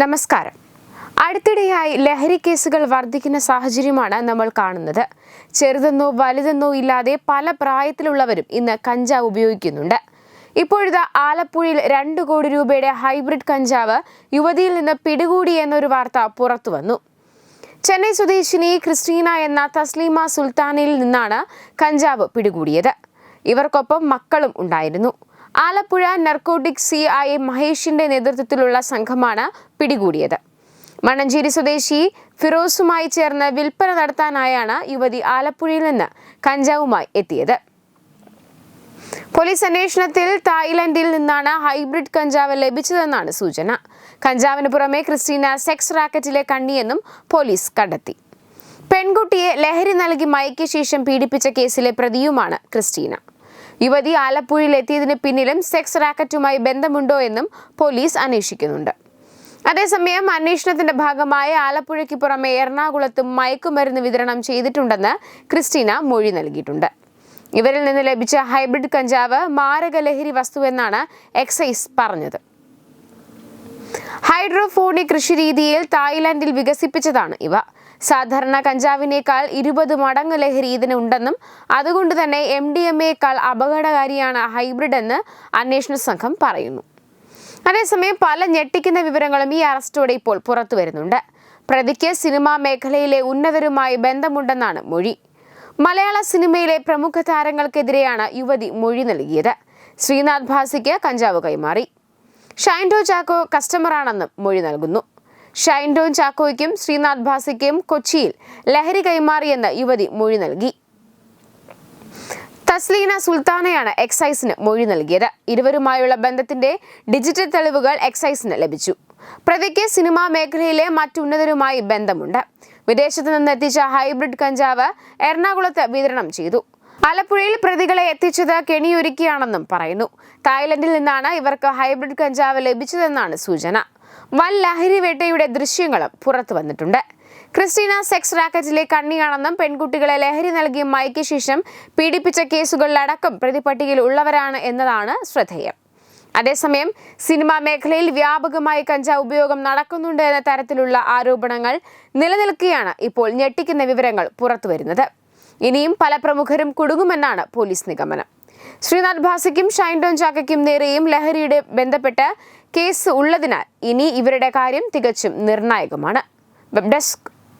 നമസ്കാരം. അടുത്തിടെയായി ലഹരി കേസുകൾ വർദ്ധിക്കുന്ന സാഹചര്യമാണ് നമ്മൾ കാണുന്നത്. ചെറുതെന്നോ വലുതെന്നോ ഇല്ലാതെ പല പ്രായത്തിലുള്ളവരും ഇന്ന് കഞ്ചാവ് ഉപയോഗിക്കുന്നുണ്ട്. ഇപ്പോഴത്തെ ആലപ്പുഴയിൽ രണ്ട് കോടി രൂപയുടെ ഹൈബ്രിഡ് കഞ്ചാവ് യുവതിയിൽ നിന്ന് പിടികൂടി എന്നൊരു വാർത്ത പുറത്തു വന്നു. ചെന്നൈ സ്വദേശിനി ക്രിസ്റ്റീന എന്ന തസ്ലീമ സുൽത്താനയിൽ നിന്നാണ് കഞ്ചാവ് പിടികൂടിയത്. ഇവർക്കൊപ്പം മക്കളും ഉണ്ടായിരുന്നു. ആലപ്പുഴ നർക്കോട്ടിക് സി ഐ മഹേഷിന്റെ നേതൃത്വത്തിലുള്ള സംഘമാണ് പിടികൂടിയത്. മണഞ്ചേരി സ്വദേശി ഫിറോസുമായി ചേർന്ന് വിൽപ്പന നടത്താനായാണ് യുവതി ആലപ്പുഴയിൽ നിന്ന് കഞ്ചാവുമായി എത്തിയത്. പോലീസ് അന്വേഷണത്തിൽ തായ്ലൻഡിൽ നിന്നാണ് ഹൈബ്രിഡ് കഞ്ചാവ് ലഭിച്ചതെന്നാണ് സൂചന. കഞ്ചാവിന് പുറമെ ക്രിസ്റ്റീന സെക്സ് റാക്കറ്റിലെ കണ്ണിയെന്നും പോലീസ് കണ്ടെത്തി. പെൺകുട്ടിയെ ലഹരി നൽകി മയക്കിയ ശേഷം പീഡിപ്പിച്ച കേസിലെ പ്രതിയുമാണ് ക്രിസ്റ്റീന. യുവതി ആലപ്പുഴയിൽ എത്തിയതിന് പിന്നിലും സെക്സ് റാക്കറ്റുമായി ബന്ധമുണ്ടോ എന്നും പോലീസ് അന്വേഷിക്കുന്നുണ്ട്. അതേസമയം അന്വേഷണത്തിന്റെ ഭാഗമായി ആലപ്പുഴയ്ക്ക് പുറമെ എറണാകുളത്തും മയക്കുമരുന്ന് വിതരണം ചെയ്തിട്ടുണ്ടെന്ന് ക്രിസ്റ്റീന മൊഴി നൽകിയിട്ടുണ്ട്. ഇവരിൽ നിന്ന് ലഭിച്ച ഹൈബ്രിഡ് കഞ്ചാവ് മാരകലഹരി വസ്തുവെന്നാണ് എക്സൈസ് പറഞ്ഞത്. ഹൈഡ്രോഫോണിക് കൃഷിരീതിയിൽ തായ്ലാന്റിൽ വികസിപ്പിച്ചതാണ് ഇവ. സാധാരണ കഞ്ചാവിനേക്കാൾ ഇരുപത് മടങ്ങ് ലഹരി ഇതിനുണ്ടെന്നും അതുകൊണ്ട് തന്നെ എം ഡി എം എക്കാൾ അപകടകാരിയാണ് ഹൈബ്രിഡ് എന്ന് അന്വേഷണ സംഘം പറയുന്നു. അതേസമയം പല ഞെട്ടിക്കുന്ന വിവരങ്ങളും ഈ അറസ്റ്റോടെ ഇപ്പോൾ പുറത്തു വരുന്നുണ്ട്. പ്രതിക്ക് സിനിമാ മേഖലയിലെ ഉന്നതരുമായി ബന്ധമുണ്ടെന്നാണ് മൊഴി. മലയാള സിനിമയിലെ പ്രമുഖ താരങ്ങൾക്കെതിരെയാണ് യുവതി മൊഴി നൽകിയത്. ശ്രീനാഥ് ഭാസിക്ക് കഞ്ചാവ് കൈമാറി. ഷൈൻഡോ ചാക്കോ കസ്റ്റമറാണെന്നും മൊഴി നൽകുന്നു. ഷൈൻഡോ ചാക്കോയ്ക്കും ശ്രീനാഥ് ഭാസിക്കും കൊച്ചിയിൽ ലഹരി കൈമാറിയെന്ന് യുവതി മൊഴി നൽകി. തസ്ലീന സുൽത്താനയാണ് എക്സൈസിന് മൊഴി നൽകിയത്. ഇരുവരുമായുള്ള ബന്ധത്തിന്റെ ഡിജിറ്റൽ തെളിവുകൾ എക്സൈസിന് ലഭിച്ചു. പ്രതിക്ക് സിനിമാ മേഖലയിലെ മറ്റുന്നതരുമായി ബന്ധമുണ്ട്. വിദേശത്ത് നിന്ന് എത്തിച്ച ഹൈബ്രിഡ് കഞ്ചാവ് എറണാകുളത്ത് വിതരണം ചെയ്തു. ആലപ്പുഴയിൽ പ്രതികളെ എത്തിച്ചത് കെണിയൊരുക്കിയാണെന്നും പറയുന്നു. തായ്ലൻഡിൽ നിന്നാണ് ഇവർക്ക് ഹൈബ്രിഡ് കഞ്ചാവ് ലഭിച്ചതെന്നാണ് സൂചന. വൻ ലഹരി വേട്ടയുടെ ദൃശ്യങ്ങളും പുറത്തു വന്നിട്ടുണ്ട് ക്രിസ്റ്റീന സെക്സ് റാക്കറ്റിലെ കണ്ണിയാണെന്നും പെൺകുട്ടികളെ ലഹരി നൽകി മയക്കിയ ശേഷം പീഡിപ്പിച്ച കേസുകളിലടക്കം പ്രതിപട്ടികയിൽ ഉള്ളവരാണ് എന്നതാണ് ശ്രദ്ധേയം. അതേസമയം സിനിമാ മേഖലയിൽ വ്യാപകമായി കഞ്ചാവ് ഉപയോഗം നടക്കുന്നുണ്ട് എന്ന തരത്തിലുള്ള ആരോപണങ്ങൾ നിലനിൽക്കുകയാണ് ഇപ്പോൾ ഞെട്ടിക്കുന്ന വിവരങ്ങൾ പുറത്തുവരുന്നത്. ഇനിയും പല പ്രമുഖരും കുടുങ്ങുമെന്നാണ് പോലീസ് നിഗമനം. ശ്രീനാഥ് ഭാസിക്കും ഷൈൻഡോൺ ചാക്കയ്ക്കും നേരെയും ലഹരിയുടെ ബന്ധപ്പെട്ട് കേസ് ഉള്ളതിനാൽ ഇനി ഇവരുടെ കാര്യം തികച്ചും നിർണായകമാണ്. Web desk